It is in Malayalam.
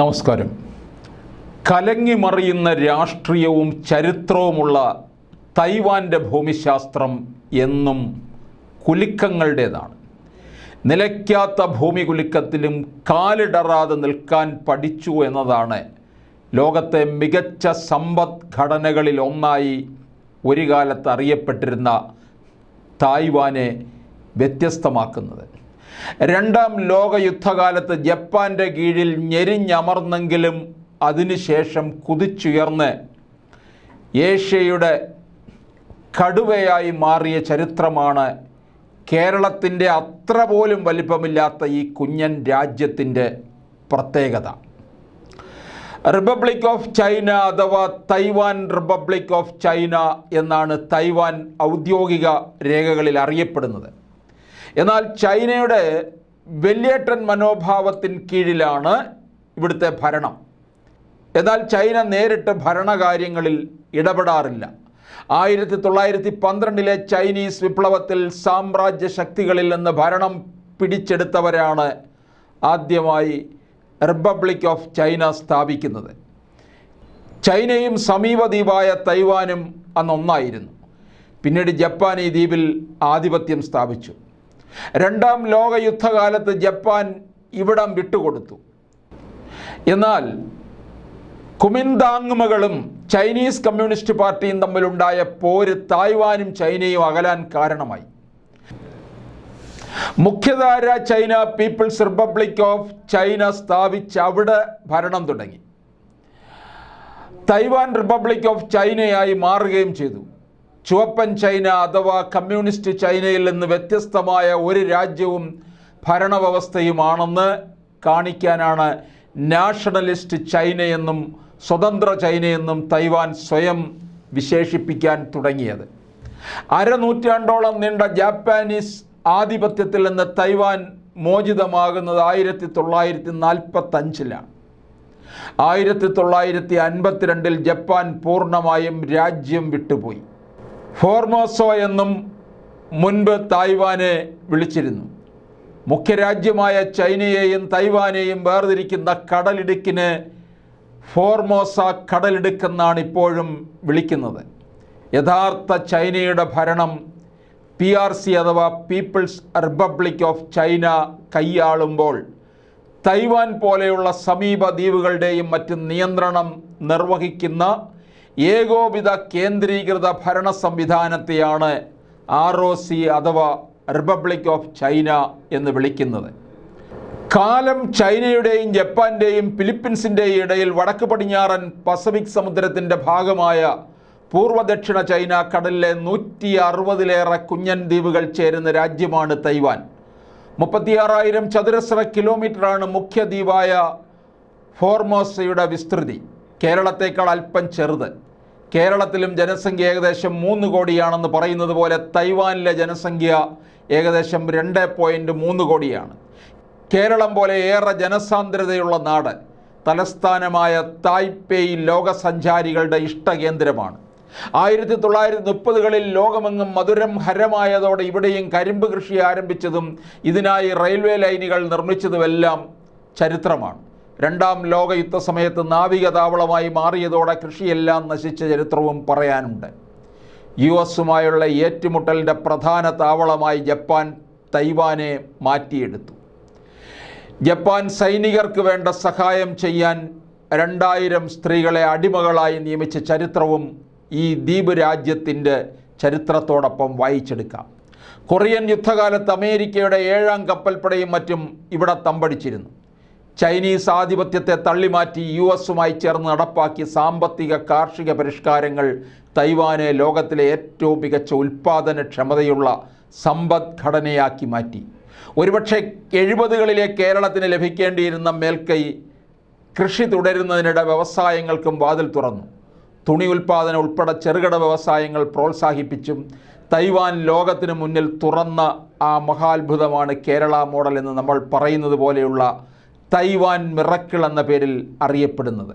നമസ്കാരം. കലങ്ങിമറിയുന്ന രാഷ്ട്രീയവും ചരിത്രവുമുള്ള തൈവാന്റെ ഭൂമിശാസ്ത്രം എന്നും കുലുക്കങ്ങളുടേതാണ്. നിലയ്ക്കാത്ത ഭൂമി കുലുക്കത്തിലും കാലിടറാതെ നിൽക്കാൻ പഠിച്ചു എന്നതാണ് ലോകത്തെ മികച്ച സമ്പദ്ഘടനകളിൽ ഒന്നായി ഒരു കാലത്ത് അറിയപ്പെട്ടിരുന്ന തായ്വാനെ വ്യത്യസ്തമാക്കുന്നത്. രണ്ടാം ലോക യുദ്ധകാലത്ത് ജപ്പാന്റെ കീഴിൽ ഞെരിഞ്ഞമർന്നെങ്കിലും അതിനുശേഷം കുതിച്ചുയർന്ന് ഏഷ്യയുടെ കടുവയായി മാറിയ ചരിത്രമാണ് കേരളത്തിന്റെ അത്ര പോലും വലിപ്പമില്ലാത്ത ഈ കുഞ്ഞൻ രാജ്യത്തിന്റെ പ്രത്യേകത. റിപ്പബ്ലിക് ഓഫ് ചൈന അഥവാ തൈവാൻ റിപ്പബ്ലിക് ഓഫ് ചൈന എന്നാണ് തൈവാൻ ഔദ്യോഗിക രേഖകളിൽ അറിയപ്പെടുന്നത്. എന്നാൽ ചൈനയുടെ വെല്ലേട്ടൻ മനോഭാവത്തിന് കീഴിലാണ് ഇവിടുത്തെ ഭരണം. എന്നാൽ ചൈന നേരിട്ട് ഭരണകാര്യങ്ങളിൽ ഇടപെടാറില്ല. ആയിരത്തി തൊള്ളായിരത്തി പന്ത്രണ്ടിലെ ചൈനീസ് വിപ്ലവത്തിൽ സാമ്രാജ്യ ശക്തികളിൽ നിന്ന് ഭരണം പിടിച്ചെടുത്തവരാണ് ആദ്യമായി റിപ്പബ്ലിക് ഓഫ് ചൈന സ്ഥാപിക്കുന്നത്. ചൈനയും സമീപ ദ്വീപായ തൈവാനും അന്നൊന്നായിരുന്നു. പിന്നീട് ജപ്പാൻ ഈ ദ്വീപിൽ ആധിപത്യം സ്ഥാപിച്ചു. രണ്ടാം ലോക യുദ്ധകാലത്ത് ജപ്പാൻ ഇവിടം വിട്ടുകൊടുത്തു. എന്നാൽ കുമിന്താങ്മകളും ചൈനീസ് കമ്മ്യൂണിസ്റ്റ് പാർട്ടിയും തമ്മിലുണ്ടായ പോര് തായ്വാനും ചൈനയും അകലാൻ കാരണമായി. മുഖ്യധാര China People's Republic of China സ്ഥാപിച്ച് അവിടെ ഭരണം തുടങ്ങി. തൈവാൻ റിപ്പബ്ലിക് ഓഫ് ചൈനയായി മാറുകയും ചെയ്തു. ചുവപ്പൻ ചൈന അഥവാ കമ്മ്യൂണിസ്റ്റ് ചൈനയിൽ നിന്ന് വ്യത്യസ്തമായ ഒരു രാജ്യവും ഭരണവ്യവസ്ഥയുമാണെന്ന് കാണിക്കാനാണ് നാഷണലിസ്റ്റ് ചൈനയെന്നും സ്വതന്ത്ര ചൈനയെന്നും തൈവാൻ സ്വയം വിശേഷിപ്പിക്കാൻ തുടങ്ങിയത്. അരനൂറ്റാണ്ടോളം നീണ്ട ജാപ്പാനീസ് ആധിപത്യത്തിൽ നിന്ന് തൈവാൻ മോചിതമാകുന്നത് ആയിരത്തി തൊള്ളായിരത്തി നാൽപ്പത്തഞ്ചിലാണ് ആയിരത്തി തൊള്ളായിരത്തി അൻപത്തിരണ്ടിൽ ജപ്പാൻ പൂർണമായും രാജ്യം വിട്ടുപോയി. ഫോർമോസോ എന്നും മുൻപ് തായ്വാനെ വിളിച്ചിരുന്നു. മുഖ്യരാജ്യമായ ചൈനയെയും തൈവാനെയും വേർതിരിക്കുന്ന കടലിടുക്കിന് ഫോർമോസ കടലിടുക്കെന്നാണ് ഇപ്പോഴും വിളിക്കുന്നത്. യഥാർത്ഥ ചൈനയുടെ ഭരണം പി ആർ സി അഥവാ പീപ്പിൾസ് റിപ്പബ്ലിക് ഓഫ് ചൈന കൈയാളുമ്പോൾ തൈവാൻ പോലെയുള്ള സമീപ ദ്വീപുകളുടെയും മറ്റും നിയന്ത്രണം നിർവഹിക്കുന്ന ഏകോപിത കേന്ദ്രീകൃത ഭരണ സംവിധാനത്തെയാണ് ആർ ഒ സി അഥവാ റിപ്പബ്ലിക് ഓഫ് ചൈന എന്ന് വിളിക്കുന്നത്. കാലം ചൈനയുടെയും ജപ്പാന്റെയും ഫിലിപ്പീൻസിന്റെയും ഇടയിൽ വടക്ക് പടിഞ്ഞാറൻ പസഫിക് സമുദ്രത്തിന്റെ ഭാഗമായ പൂർവദക്ഷിണ ചൈന കടലിലെ നൂറ്റി അറുപതിലേറെ കുഞ്ഞൻ ദ്വീപുകൾ ചേരുന്ന രാജ്യമാണ് തൈവാൻ. മുപ്പത്തിയാറായിരം ചതുരശ്ര കിലോമീറ്ററാണ് മുഖ്യ ദ്വീപായ ഫോർമോസയുടെ വിസ്തൃതി. കേരളത്തേക്കാൾ അല്പം ചെറുത്. കേരളത്തിലും ജനസംഖ്യ ഏകദേശം മൂന്ന് കോടിയാണെന്ന് പറയുന്നത് പോലെ തൈവാനിലെ ജനസംഖ്യ ഏകദേശം രണ്ട് പോയിന്റ് മൂന്ന് കോടിയാണ്. കേരളം പോലെ ഏറെ ജനസാന്ദ്രതയുള്ള നാട് തലസ്ഥാനമായ തായ്പേയ് ലോകസഞ്ചാരികളുടെ ഇഷ്ടകേന്ദ്രമാണ്. ആയിരത്തി തൊള്ളായിരത്തി മുപ്പതുകളിൽ ലോകമെങ്ങും മധുരം ഹരമായതോടെ ഇവിടെയും കരിമ്പ് കൃഷി ആരംഭിച്ചതും ഇതിനായി റെയിൽവേ ലൈനുകൾ നിർമ്മിച്ചതുമെല്ലാം ചരിത്രമാണ്. രണ്ടാം ലോകയുദ്ധ സമയത്ത് നാവിക താവളമായി മാറിയതോടെ കൃഷിയെല്ലാം നശിച്ച ചരിത്രവും പറയാനുണ്ട്. യു എസുമായുള്ള ഏറ്റുമുട്ടലിന്റെ പ്രധാന താവളമായി ജപ്പാൻ തൈവാനെ മാറ്റിയെടുത്തു. ജപ്പാൻ സൈനികർക്ക് വേണ്ട സഹായം ചെയ്യാൻ രണ്ടായിരം സ്ത്രീകളെ അടിമകളായി നിയമിച്ച ചരിത്രവും ഈ ദ്വീപ് രാജ്യത്തിന്റെ ചരിത്രത്തോടൊപ്പം വായിച്ചെടുക്കാം. കൊറിയൻ യുദ്ധകാലത്ത് അമേരിക്കയുടെ ഏഴാം കപ്പൽപ്പടയും മറ്റും ഇവിടെ തമ്പടിച്ചിരുന്നു. ചൈനീസ് ആധിപത്യത്തെ തള്ളിമാറ്റി യു എസുമായി ചേർന്ന് നടപ്പാക്കിയ സാമ്പത്തിക കാർഷിക പരിഷ്കാരങ്ങൾ തൈവാനെ ലോകത്തിലെ ഏറ്റവും മികച്ച ഉൽപ്പാദനക്ഷമതയുള്ള സമ്പദ്ഘടനയാക്കി മാറ്റി. ഒരുപക്ഷെ എഴുപതുകളിലെ കേരളത്തിന് ലഭിക്കേണ്ടിയിരുന്ന മേൽക്കൈ കൃഷി തുടരുന്നതിനിടെ വ്യവസായങ്ങൾക്കും വാതിൽ തുറന്നു. തുണി ഉൽപ്പാദനം ഉൾപ്പെടെ ചെറുകിട വ്യവസായങ്ങൾ പ്രോത്സാഹിപ്പിച്ചും തൈവാൻ ലോകത്തിന് മുന്നിൽ തുറന്ന ആ മഹാത്ഭുതമാണ് കേരള മോഡൽ എന്ന് നമ്മൾ പറയുന്നത് പോലെയുള്ള തൈവാൻ മിറക്കിൾ എന്ന പേരിൽ അറിയപ്പെടുന്നത്.